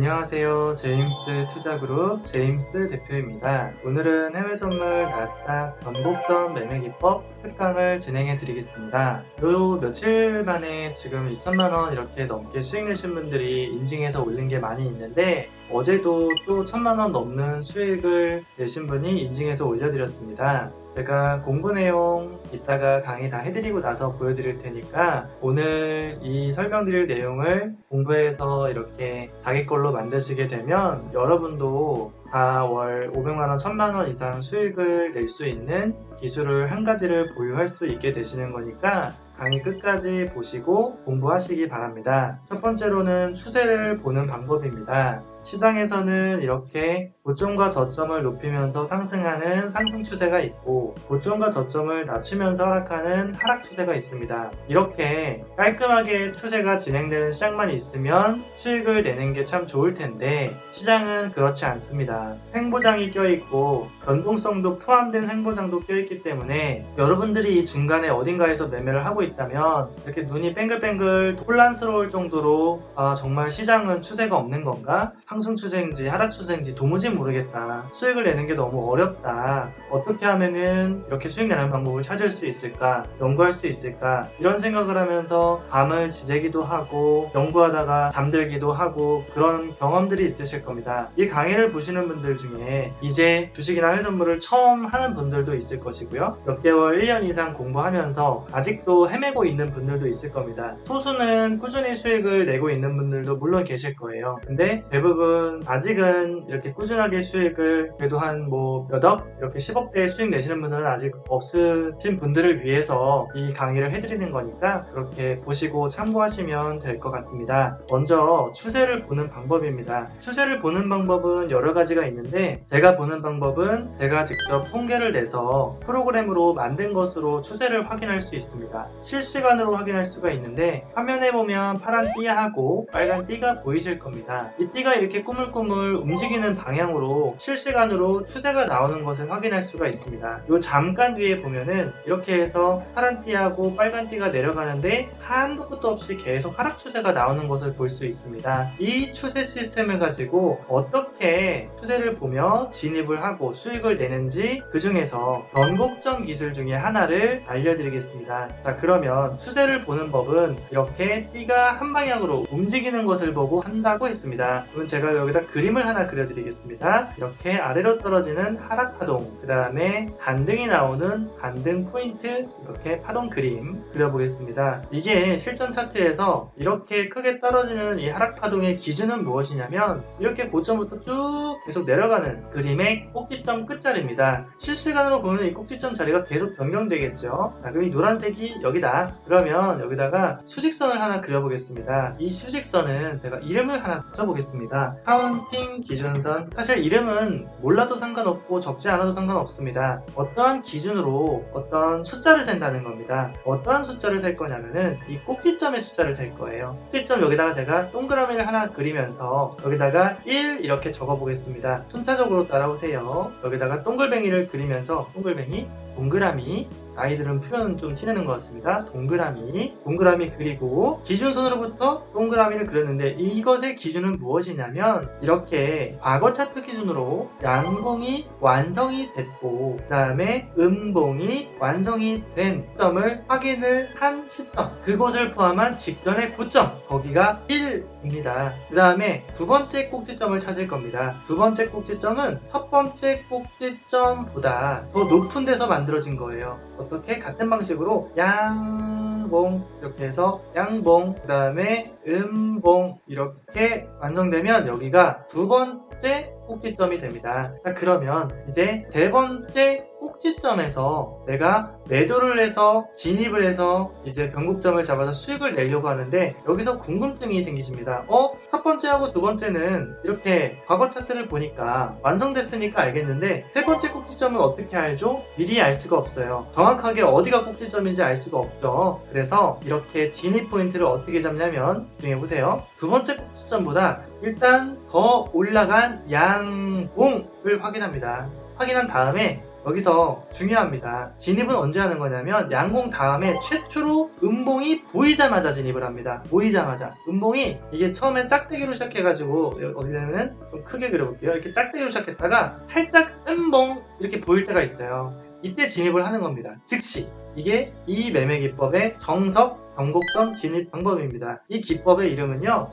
안녕하세요. 제임스 투자그룹 제임스 대표입니다. 오늘은 해외 선물 나스닥 변곡점 매매 기법 특강을 진행해 드리겠습니다. 요 며칠 만에 지금 2천만원 이렇게 넘게 수익 내신 분들이 인증해서 올린 게 많이 있는데 어제도 또 1천만원 넘는 수익을 내신 분이 인증해서 올려드렸습니다. 제가 공부 내용 이따가 강의 다 해드리고 나서 보여드릴 테니까 오늘 이 설명드릴 내용을 공부해서 이렇게 자기 걸로 만드시게 되면 여러분도 다 월 500만원, 1000만원 이상 수익을 낼 수 있는 기술을 한 가지를 보유할 수 있게 되시는 거니까 강의 끝까지 보시고 공부하시기 바랍니다. 첫 번째로는 추세를 보는 방법입니다. 시장에서는 이렇게 고점과 저점을 높이면서 상승하는 상승 추세가 있고 고점과 저점을 낮추면서 하락하는 하락 추세가 있습니다. 이렇게 깔끔하게 추세가 진행되는 시장만 있으면 수익을 내는 게 참 좋을 텐데 시장은 그렇지 않습니다. 횡보장이 껴있고 변동성도 포함된 횡보장도 껴있기 때문에 여러분들이 이 중간에 어딘가에서 매매를 하고 있다면 이렇게 눈이 뱅글뱅글 혼란스러울 정도로 아 정말 시장은 추세가 없는 건가? 상승 추세인지 하락 추세인지 도무지 모르겠다. 수익을 내는 게 너무 어렵다. 어떻게 하면은 이렇게 수익 내는 방법을 찾을 수 있을까? 연구할 수 있을까? 이런 생각을 하면서 밤을 지새기도 하고 연구하다가 잠들기도 하고 그런 경험들이 있으실 겁니다. 이 강의를 보시는 분들 중에 이제 주식이나 회전물을 처음 하는 분들도 있을 것이고요. 몇 개월, 1년 이상 공부하면서 아직도 헤매고 있는 분들도 있을 겁니다. 소수는 꾸준히 수익을 내고 있는 분들도 물론 계실 거예요. 근데 대부분 아직은 이렇게 꾸준하게 수익을 그래도 한 뭐 몇억? 이렇게 10억대 수익 내시는 분들은 아직 없으신 분들을 위해서 이 강의를 해드리는 거니까 그렇게 보시고 참고하시면 될 것 같습니다. 먼저 추세를 보는 방법입니다. 추세를 보는 방법은 여러 가지가 있는데 제가 보는 방법은 제가 직접 통계를 내서 프로그램으로 만든 것으로 추세를 확인할 수 있습니다. 실시간으로 확인할 수가 있는데 화면에 보면 파란 띠하고 빨간 띠가 보이실 겁니다. 이 띠가 이렇게 꾸물꾸물 움직이는 방향으로 실시간으로 추세가 나오는 것을 확인할 수가 있습니다. 요 잠깐 뒤에 보면은 이렇게 해서 파란 띠하고 빨간 띠가 내려가는데 한도 끝도 없이 계속 하락 추세가 나오는 것을 볼 수 있습니다. 이 추세 시스템을 가지고 어떻게 추세를 보며 진입을 하고 수익을 내는지 그 중에서 변곡점 기술 중에 하나를 알려드리겠습니다. 자 그러면 추세를 보는 법은 이렇게 띠가 한 방향으로 움직이는 것을 보고 한다고 했습니다. 그럼 제가 여기다 그림을 하나 그려드리겠습니다. 이렇게 아래로 떨어지는 하락 파동, 그 다음에 반등이 나오는 반등 포인트 이렇게 파동 그림 그려보겠습니다. 이게 실전 차트에서 이렇게 크게 떨어지는 이 하락 파동의 기준은 무엇이냐면 이렇게 고점부터 쭉 계속 내려가는 그림의 꼭지점 끝자리입니다. 실시간으로 보면 이 꼭지점 자리가 계속 변경되겠죠. 자, 그럼 이 노란색이 여기다. 그러면 여기다가 수직선을 하나 그려보겠습니다. 이 수직선은 제가 이름을 하나 붙여보겠습니다. 카운팅 기준선. 사실 이름은 몰라도 상관없고 적지 않아도 상관없습니다. 어떠한 기준으로 어떤 숫자를 센다는 겁니다. 어떠한 숫자를 셀 거냐면은 이 꼭지점의 숫자를 셀 거예요. 꼭지점 여기다가 제가 동그라미를 하나 그리면서 여기다가 1 이렇게 적어 보겠습니다. 순차적으로 따라오세요. 여기다가 동글뱅이를 그리면서 동글뱅이 동그라미 아이들은 표현 좀 티내는 것 같습니다. 동그라미, 동그라미 그리고 기준선으로부터 동그라미를 그렸는데 이것의 기준은 무엇이냐면 이렇게 과거 차트 기준으로 양봉이 완성이 됐고 그 다음에 음봉이 완성이 된 점을 확인을 한 시점 그곳을 포함한 직전의 고점 거기가 1입니다. 그 다음에 두 번째 꼭지점을 찾을 겁니다. 두 번째 꼭지점은 첫 번째 꼭지점보다 더 높은 데서 만들 어진 거예요. 어떻게 같은 방식으로 양봉 이렇게 해서 양봉 그 다음에 음봉 이렇게 완성되면 여기가 두 번째 꼭지점이 됩니다. 자, 그러면 이제 세 번째 꼭지점에서 내가 매도를 해서 진입을 해서 이제 변곡점을 잡아서 수익을 내려고 하는데 여기서 궁금증이 생기십니다. 어? 첫 번째하고 두 번째는 이렇게 과거 차트를 보니까 완성됐으니까 알겠는데 세 번째 꼭지점은 어떻게 알죠? 미리 알 수가 없어요. 정확하게 어디가 꼭지점인지 알 수가 없죠. 그래서 이렇게 진입 포인트를 어떻게 잡냐면 집중해 보세요. 두 번째 꼭지점보다 일단 더 올라간 양봉을 확인합니다. 확인한 다음에 여기서 중요합니다. 진입은 언제 하는 거냐면 양봉 다음에 최초로 음봉이 보이자마자 진입을 합니다. 보이자마자 음봉이 이게 처음에 짝대기로 시작해가지고 어디냐면은 좀 크게 그려볼게요. 이렇게 짝대기로 시작했다가 살짝 음봉 이렇게 보일 때가 있어요. 이때 진입을 하는 겁니다. 즉시 이게 이 매매 기법의 정석 변곡점 진입 방법입니다. 이 기법의 이름은요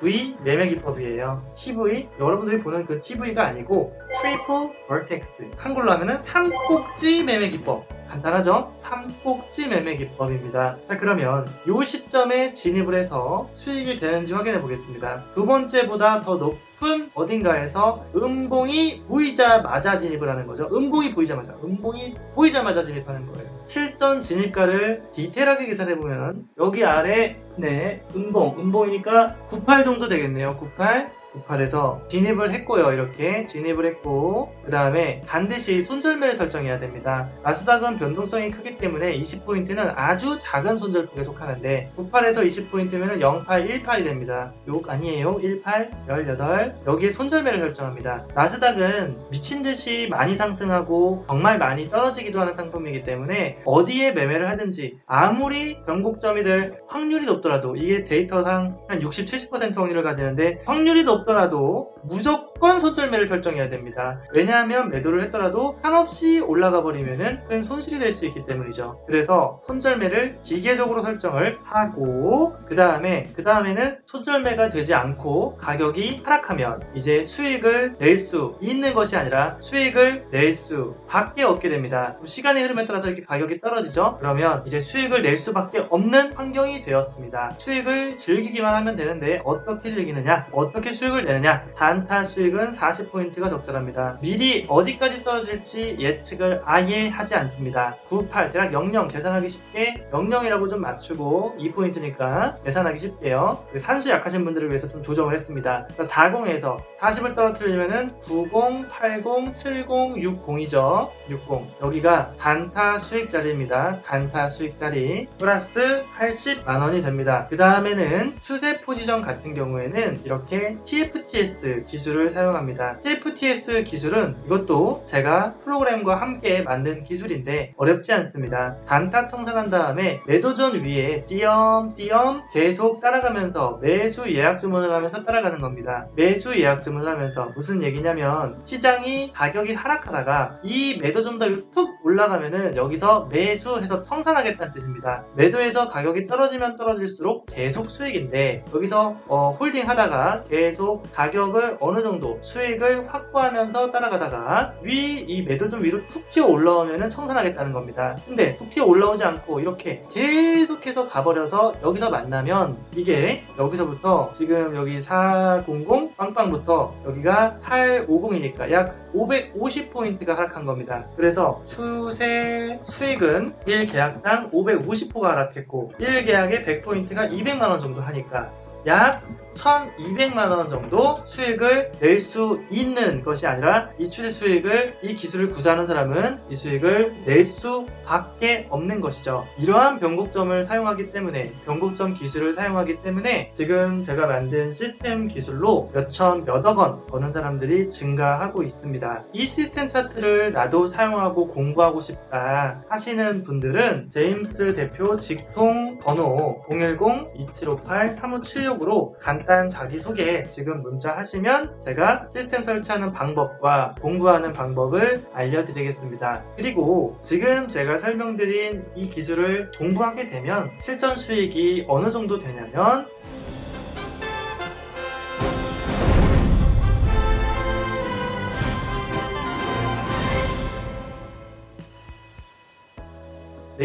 TV 매매 기법이에요. TV 여러분들이 보는 그 TV가 아니고 Triple Vertex 한글로 하면은 삼꼭지 매매 기법 간단하죠? 삼꼭지 매매 기법입니다. 자 그러면 이 시점에 진입을 해서 수익이 되는지 확인해 보겠습니다. 두 번째보다 더 높은 어딘가에서 음봉이 보이자마자 진입을 하는 거죠. 음봉이 보이자마자 음봉이 보이자마자 진입하는 거예요. 실전 진입가를 디테일하게 계산해 보면 여기 아래 네 음봉 음봉이니까 98 정도 되겠네요. 98 98에서 진입을 했고요. 이렇게 진입을 했고 그 다음에 반드시 손절매를 설정해야 됩니다. 나스닥은 변동성이 크기 때문에 20포인트는 아주 작은 손절폭에 속하는데 98에서 20포인트면 08, 18이 됩니다. 욕 아니에요. 18, 18 여기에 손절매를 설정합니다. 나스닥은 미친 듯이 많이 상승하고 정말 많이 떨어지기도 하는 상품이기 때문에 어디에 매매를 하든지 아무리 변곡점이 될 확률이 높더라도 이게 데이터상 한 60, 70% 확률을 가지는데 확률이 높 더라도 무조건 손절매를 설정해야 됩니다. 왜냐하면 매도를 했더라도 한없이 올라가 버리면은 큰 손실이 될 수 있기 때문이죠. 그래서 손절매를 기계적으로 설정을 하고 그 다음에 그 다음에는 손절매가 되지 않고 가격이 하락하면 이제 수익을 낼 수 있는 것이 아니라 수익을 낼 수 밖에 없게 됩니다. 시간의 흐름에 따라서 이렇게 가격이 떨어지죠. 그러면 이제 수익을 낼 수밖에 없는 환경이 되었습니다. 수익을 즐기기만 하면 되는데 어떻게 즐기느냐? 어떻게 수익 을 내느냐? 단타 수익은 40포인트가 적절합니다. 미리 어디까지 떨어질지 예측을 아예 하지 않습니다. 98 대략 00 계산하기 쉽게 00이라고 좀 맞추고 2포인트니까 계산하기 쉽게요. 산수 약하신 분들을 위해서 좀 조정을 했습니다. 40에서 40을 떨어뜨리면은 90, 80, 70, 60이죠. 60 여기가 단타 수익 자리입니다. 단타 수익 자리 플러스 80만 원이 됩니다. 그 다음에는 추세 포지션 같은 경우에는 이렇게 TFTS 기술을 사용합니다. TFTS 기술은 이것도 제가 프로그램과 함께 만든 기술인데 어렵지 않습니다. 단타 청산한 다음에 매도전 위에 띄엄띄엄 계속 따라가면서 매수 예약 주문을 하면서 따라가는 겁니다. 매수 예약 주문을 하면서 무슨 얘기냐면 시장이 가격이 하락하다가 이 매도점도 툭 올라가면은 여기서 매수해서 청산하겠다는 뜻입니다. 매도해서 가격이 떨어지면 떨어질수록 계속 수익인데 여기서 어, 홀딩 하다가 계속 가격을 어느 정도 수익을 확보하면서 따라가다가 위 이 매도점 위로 툭 튀어 올라오면은 청산하겠다는 겁니다. 근데 툭 튀어 올라오지 않고 이렇게 계속해서 가버려서 여기서 만나면 이게 여기서부터 지금 여기 400 빵빵부터 여기가 850이니까 약 550포인트가 하락한 겁니다. 그래서 추세 수익은 1계약당 550포가 하락했고 1계약에 100포인트가 200만원 정도 하니까 약 1200만 원 정도 수익을 낼 수 있는 것이 아니라 이 추세 수익을 이 기술을 구사하는 사람은 이 수익을 낼 수밖에 없는 것이죠. 이러한 변곡점을 사용하기 때문에 변곡점 기술을 사용하기 때문에 지금 제가 만든 시스템 기술로 몇천 몇억 원 버는 사람들이 증가하고 있습니다. 이 시스템 차트를 나도 사용하고 공부하고 싶다 하시는 분들은 제임스 대표 직통 번호 010-2758-3576으로 간단 자기소개 지금 문자 하시면 제가 시스템 설치하는 방법과 공부하는 방법을 알려드리겠습니다. 그리고 지금 제가 설명드린 이 기술을 공부하게 되면 실전 수익이 어느 정도 되냐면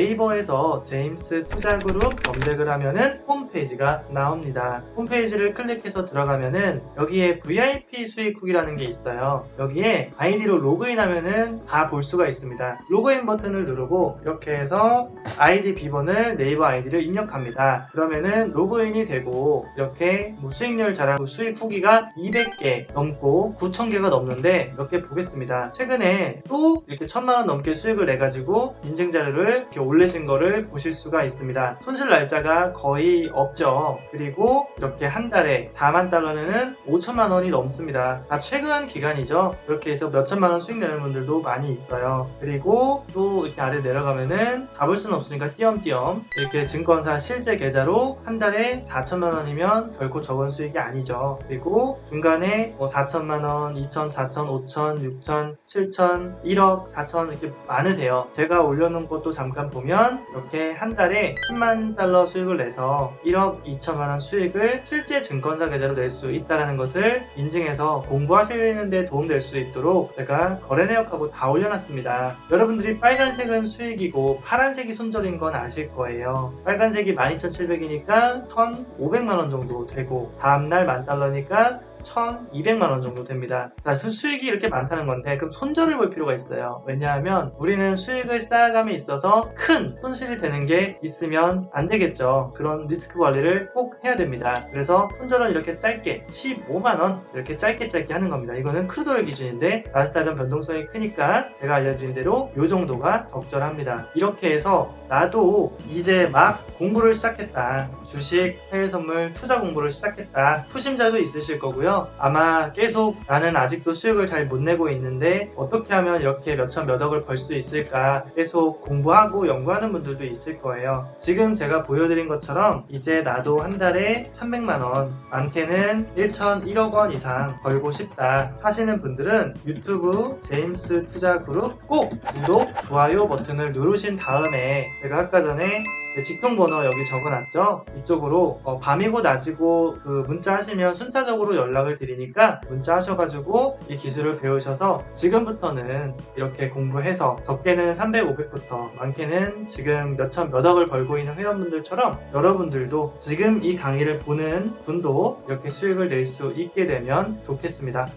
네이버에서 제임스 투자그룹 검색을 하면은 홈페이지가 나옵니다. 홈페이지를 클릭해서 들어가면은 여기에 VIP 수익 쿡이라는 게 있어요. 여기에 아이디로 로그인하면은 다 볼 수가 있습니다. 로그인 버튼을 누르고 이렇게 해서 아이디 비번을 네이버 아이디를 입력합니다. 그러면은 로그인이 되고 이렇게 뭐 수익률 자랑 수익 후기가 200개 넘고 9,000개가 넘는데 몇 개 보겠습니다. 최근에 또 이렇게 1,000만 원 넘게 수익을 내 가지고 인증 자료를 이렇게 올리신 거를 보실 수가 있습니다. 손실 날짜가 거의 없죠. 그리고 이렇게 한 달에 4만 달러는 5천만 원이 넘습니다. 다 최근 기간이죠. 이렇게 해서 몇천만 원 수익 내는 분들도 많이 있어요. 그리고 또 이렇게 아래 내려가면은 가볼 수는 없으니까 띄엄띄엄 이렇게 증권사 실제 계좌로 한 달에 4천만 원이면 결코 적은 수익이 아니죠. 그리고 중간에 뭐 4천만 원, 2천, 4천, 5천, 6천, 7천, 1억, 4천 이렇게 많으세요. 제가 올려놓은 것도 잠깐 보면 이렇게 한 달에 10만 달러 수익을 내서 1억 2천만 원 수익을 실제 증권사 계좌로 낼 수 있다는 것을 인증해서 공부하시는데 도움될 수 있도록 제가 거래 내역하고 다 올려놨습니다. 여러분들이 빨간색은 수익이고 파란색이 손절인 건 아실 거예요. 빨간색이 12,700이니까 1,500만 원 정도 되고 다음날 만 달러니까 1,200만 원 정도 됩니다. 자, 수- 수익이 이렇게 많다는 건데 그럼 손절을 볼 필요가 있어요. 왜냐하면 우리는 수익을 쌓아감에 있어서 큰 손실이 되는 게 있으면 안 되겠죠. 그런 리스크 관리를 꼭 해야 됩니다. 그래서 손절은 이렇게 짧게 15만 원 이렇게 짧게 짧게 하는 겁니다. 이거는 크루도의 기준인데 나스닥은 변동성이 크니까 제가 알려드린 대로 이 정도가 적절합니다. 이렇게 해서 나도 이제 막 공부를 시작했다. 주식, 해외 선물, 투자 공부를 시작했다. 투심자도 있으실 거고요. 아마 계속 나는 아직도 수익을 잘 못 내고 있는데 어떻게 하면 이렇게 몇천 몇억을 벌 수 있을까 계속 공부하고 연구하는 분들도 있을 거예요. 지금 제가 보여드린 것처럼 이제 나도 한 달에 300만 원, 많게는 1천 1억 원 이상 벌고 싶다 하시는 분들은 유튜브 제임스 투자 그룹 꼭 구독, 좋아요 버튼을 누르신 다음에 제가 아까 전에 제 직통 번호 여기 적어놨죠? 이쪽으로 어, 밤이고 낮이고 그 문자 하시면 순차적으로 연락을 드리니까 문자 하셔가지고 이 기술을 배우셔서 지금부터는 이렇게 공부해서 적게는 300, 500부터 많게는 지금 몇천 몇억을 벌고 있는 회원분들처럼 여러분들도 지금 이 강의를 보는 분도 이렇게 수익을 낼 수 있게 되면 좋겠습니다.